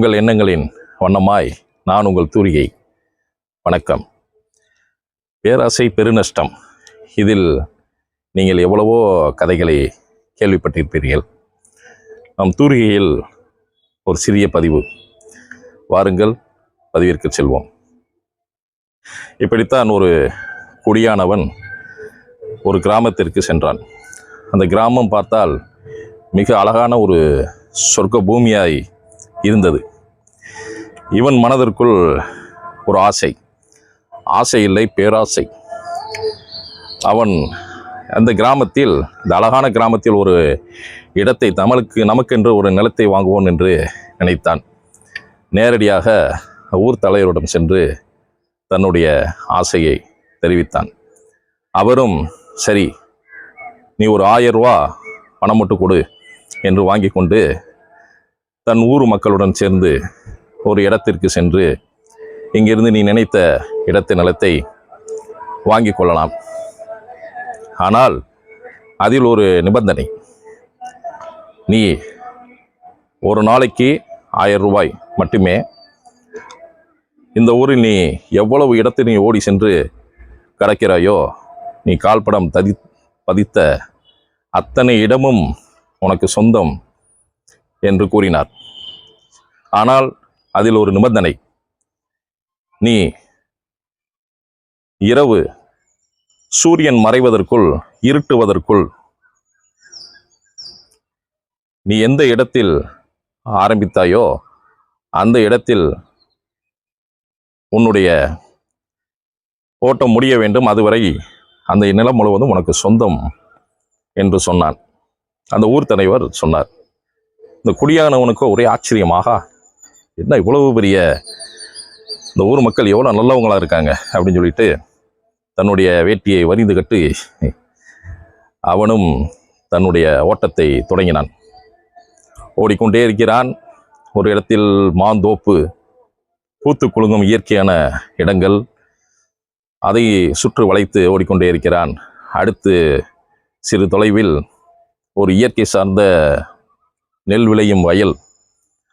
உங்கள் எண்ணங்களின் வண்ணமாய் நான் உங்கள் தூரிகை. வணக்கம். பேராசை பெருநஷ்டம். இதில் நீங்கள் எவ்வளவோ கதைகளை கேள்விப்பட்டிருப்பீர்கள். நம் தூரிகையில் ஒரு சிறிய பதிவு. வாருங்கள் பதிவிற்கு செல்வோம். இப்படித்தான் ஒரு குடியானவன் ஒரு கிராமத்திற்கு சென்றான். அந்த கிராமம் பார்த்தால் மிக அழகான ஒரு சொர்க்க பூமியாய் இருந்தது. இவன் மனதிற்குள் ஒரு ஆசை. ஆசை இல்லை பேராசை. அவன் அந்த கிராமத்தில் இந்த அழகான கிராமத்தில் ஒரு இடத்தை தமிழுக்கு நமக்கென்று ஒரு நிலத்தை வாங்குவோம் என்று நினைத்தான். நேரடியாக ஊர் தலைவரிடம் சென்று தன்னுடைய ஆசையை தெரிவித்தான். அவரும் சரி நீ ஒரு ஆயிரம் ரூபா பணம் மட்டும் கொடு என்று வாங்கி கொண்டு தன் ஊர் மக்களுடன் சேர்ந்து ஒரு இடத்திற்கு சென்று இங்கிருந்து நீ நினைத்த இடத்து நிலத்தை வாங்கி கொள்ளலாம். ஆனால் அதில் ஒரு நிபந்தனை. நீ ஒரு நாளைக்கு ஆயிரம் ரூபாய் மட்டுமே இந்த ஊரில் நீ எவ்வளவு இடத்தில் நீ ஓடி சென்று கிடக்கிறாயோ நீ கால்படம் ததி பதித்த அத்தனை இடமும் உனக்கு சொந்தம் என்று கூறினார். ஆனால் அதில் ஒரு நிபந்தனை. நீ இரவு சூரியன் மறைவதற்குள் இருட்டுவதற்குள் நீ எந்த இடத்தில் ஆரம்பித்தாயோ அந்த இடத்தில் உன்னுடைய ஓட்டம் முடிய வேண்டும். அதுவரை அந்த நிலம் முழுவதும் உனக்கு சொந்தம் என்று சொன்னான். அந்த ஊர் தலைவர் சொன்னார். இந்த குடியானவனுக்கு ஒரே ஆச்சரியமாக என்ன இவ்வளவு பெரிய இந்த ஊர் மக்கள் எவ்வளோ நல்லவங்களாக இருக்காங்க அப்படின்னு சொல்லிட்டு தன்னுடைய வேட்டியை வரிந்து கட்டி அவனும் தன்னுடைய ஓட்டத்தை தொடங்கினான். ஓடிக்கொண்டே இருக்கிறான். ஒரு இடத்தில் மாந்தோப்பு பூத்து குலுங்கும் இயற்கையான இடங்கள். அதை சுற்று வளைத்து ஓடிக்கொண்டே இருக்கிறான். அடுத்து சிறு தொலைவில் ஒரு இயற்கை சார்ந்த நெல் விளையும் வயல்.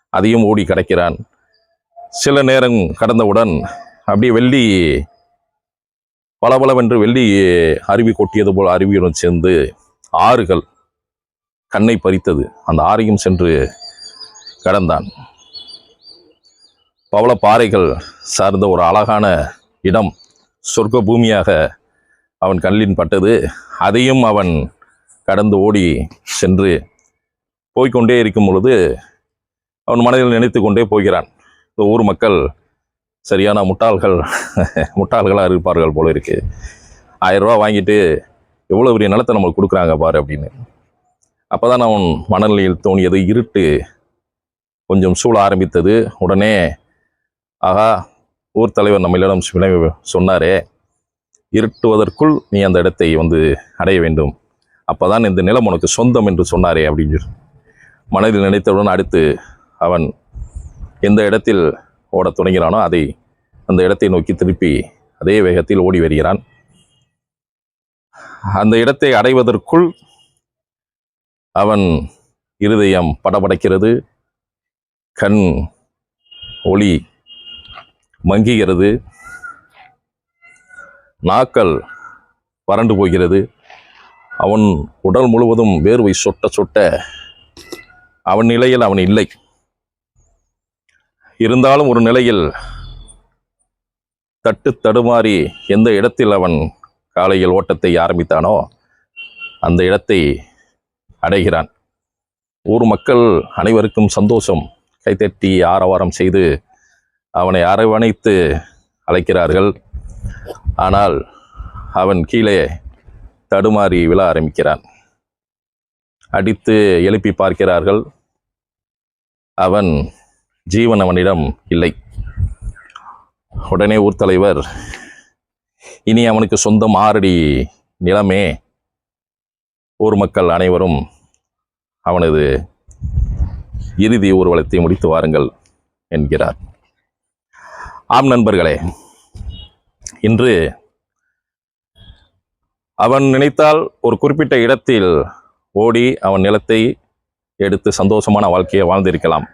அதையும் ஓடி கடக்கிறான் சில நேரம் கடந்தவுடன் அப்படியே வெள்ளி பளபளவென்று வெள்ளி அருவி கொட்டியது போல் அருவியுடன் சேர்ந்து ஆறுகள் கண்ணை பறித்தது. அந்த ஆறையும் சென்று கடந்தான். பவள பாறைகள் சார்ந்த ஒரு அழகான இடம் சொர்க்க பூமியாக அவன் கண்ணின் பட்டது. அதையும் அவன் கடந்து ஓடி சென்று போய்க்கொண்டே இருக்கும் பொழுது அவன் மனதில் நினைத்து கொண்டே போகிறான். இந்த ஊர் மக்கள் சரியான முட்டாள்கள் முட்டாள்களாக இருப்பார்கள் போல இருக்கு. ஆயிரரூபா வாங்கிட்டு எவ்வளோ பெரிய நிலத்தை நம்மளுக்கு கொடுக்குறாங்க பாரு அப்படின்னு. அப்பதான் அவன் மனநிலையில் தோணியது இருட்டு கொஞ்சம் சூழ ஆரம்பித்தது. உடனே ஆகா ஊர் தலைவர் நம்மளிடம் வினை- சொன்னாரே இருட்டுவதற்குள் நீ அந்த இடத்தை வந்து அடைய வேண்டும். அப்போதான் இந்த நிலம் உனக்கு சொந்தம் என்று சொன்னாரே அப்படின்னு சொல்லி மனதில் நினைத்தவுடன் அடுத்து அவன் எந்த இடத்தில் ஓடத் தொடங்கிறானோ அதை அந்த இடத்தை நோக்கி திருப்பி அதே வேகத்தில் ஓடி வருகிறான். அந்த இடத்தை அடைவதற்குள் அவன் இருதயம் படபடைக்கிறது கண் ஒளி மங்குகிறது நாக்கள் வறண்டு போகிறது. அவன் உடல் முழுவதும் வேர்வை சொட்ட சொட்ட அவன் நிலையில் அவன் இல்லை. இருந்தாலும் ஒரு நிலையில் தட்டு தடுமாறி எந்த இடத்தில் அவன் காலையில் ஓட்டத்தை ஆரம்பித்தானோ அந்த இடத்தை அடைகிறான். ஊர் மக்கள் அனைவருக்கும் சந்தோஷம். கைத்தட்டி ஆரவாரம் செய்து அவனை அரவணைத்து அழைக்கிறார்கள். ஆனால் அவன் கீழே தடுமாறி விழ ஆரம்பிக்கிறான். அடித்து எழுப்பி பார்க்கிறார்கள். அவன் ஜீவன் அவனிடம் இல்லை. உடனே ஊர் தலைவர் இனி அவனுக்கு சொந்தம் ஆறடி நிலமே ஊர் மக்கள் அனைவரும் அவனது இறுதி ஊர்வலத்தை முடித்து வாருங்கள் என்கிறார். ஆம் நண்பர்களே இன்று அவன் நினைத்தால் ஒரு குறிப்பிட்ட இடத்தில் ஓடி அவன் நிலத்தை எடுத்து சந்தோஷமான வாழ்க்கையை வாழ்ந்திருக்கலாம்.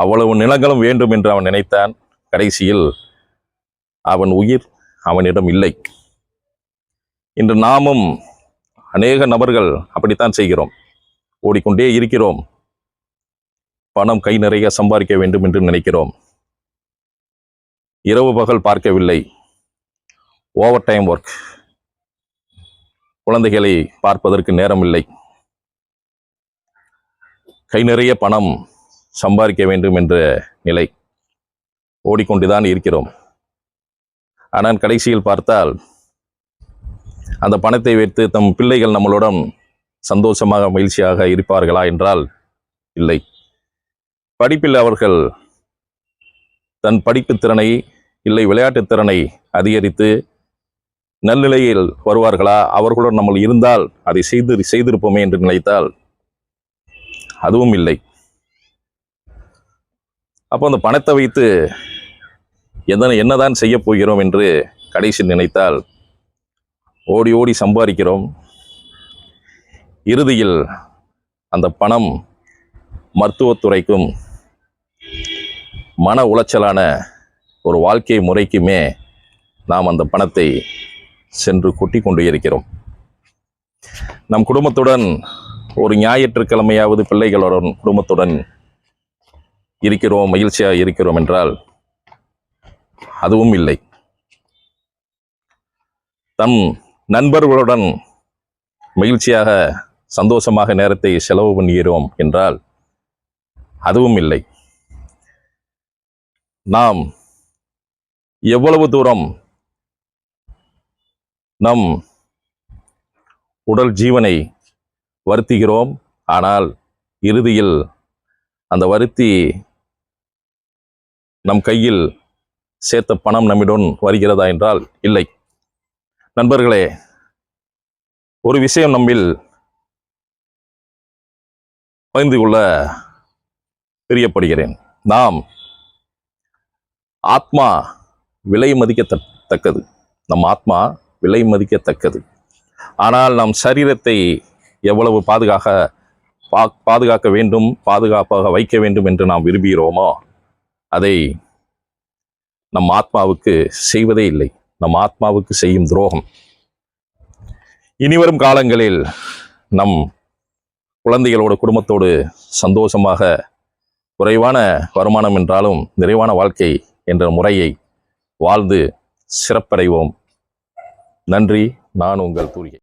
அவ்வளவு நிலங்களும் வேண்டும் என்று அவன் நினைத்தான். கடைசியில் அவன் உயிர் அவனிடம் இல்லை. இன்று நாமும் அநேக நபர்கள் அப்படித்தான் செய்கிறோம். ஓடிக்கொண்டே இருக்கிறோம். பணம் கை நிறைய சம்பாதிக்க வேண்டும் என்று நினைக்கிறோம். இரவு பகல் பார்க்கவில்லை. ஓவர் டைம் ஒர்க் குழந்தைகளை பார்ப்பதற்கு நேரம் இல்லை கை நிறைய பணம் சம்பாதிக்க வேண்டும் என்ற நிலை ஓடிக்கொண்டுதான் இருக்கிறோம். ஆனால் கடைசியில் பார்த்தால் அந்த பணத்தை வைத்து தம் பிள்ளைகள் நம்மளுடன் சந்தோஷமாக மகிழ்ச்சியாக இருப்பார்களா என்றால் இல்லை. படிப்பில் அவர்கள் தன் படிப்பு திறனை இல்லை விளையாட்டுத் திறனை அதிகரித்து நல்நிலையில் வருவார்களா? அவர்களுடன் நம்ம இருந்தால் அதை செய்து செய்திருப்போமே என்று நினைத்தால் அதுவும் இல்லை. அப்போ அந்த பணத்தை வைத்து எதனை என்னதான் செய்ய போகிறோம் என்று கடைசி நினைத்தால் ஓடி ஓடி சம்பாதிக்கிறோம். இறுதியில் அந்த பணம் மருத்துவத்துறைக்கும் மன உளைச்சலான ஒரு வாழ்க்கை முறைக்குமே நாம் அந்த பணத்தை சென்று கொட்டி கொண்டு இருக்கிறோம். நம் குடும்பத்துடன் ஒரு ஞாயிற்றுக்கிழமையாவது பிள்ளைகளுடன் குடும்பத்துடன் இருக்கிறோம் மகிழ்ச்சியாக இருக்கிறோம் என்றால் அதுவும் இல்லை. தம் நண்பர்களுடன் மகிழ்ச்சியாக சந்தோஷமாக நேரத்தை செலவு பண்ணுகிறோம் என்றால் அதுவும் இல்லை. நாம் எவ்வளவு தூரம் நம் உடல் ஜீவனை வருத்துகிறோம் ஆனால் இறுதியில் அந்த வருத்தி நம் கையில் சேர்த்த பணம் நம்மிடம் வருகிறதா என்றால் இல்லை. நண்பர்களே ஒரு விஷயம் நம்மில் பகிர்ந்து கொள்ள பிரியப்படுகிறேன். நாம் ஆத்மா விலை மதிக்கத்தக்கது. நம் ஆத்மா விலை மதிக்கத்தக்கது. ஆனால் நம் சரீரத்தை எவ்வளவு பாதுகாக்க பா- பாதுகாக்க வேண்டும் பாதுகாப்பாக வைக்க வேண்டும் என்று நாம் விரும்புகிறோமோ அதை நம் ஆத்மாவுக்கு செய்வதே இல்லை. நம் ஆத்மாவுக்கு செய்யும் துரோகம். இனிவரும் காலங்களில் நம் குழந்தைகளோட குடும்பத்தோடு சந்தோஷமாக குறைவான வருமானம் என்றாலும் நிறைவான வாழ்க்கை என்ற முறையை வாழ்ந்து சிறப்படைவோம். நன்றி. நான் உங்கள் தூரிகை.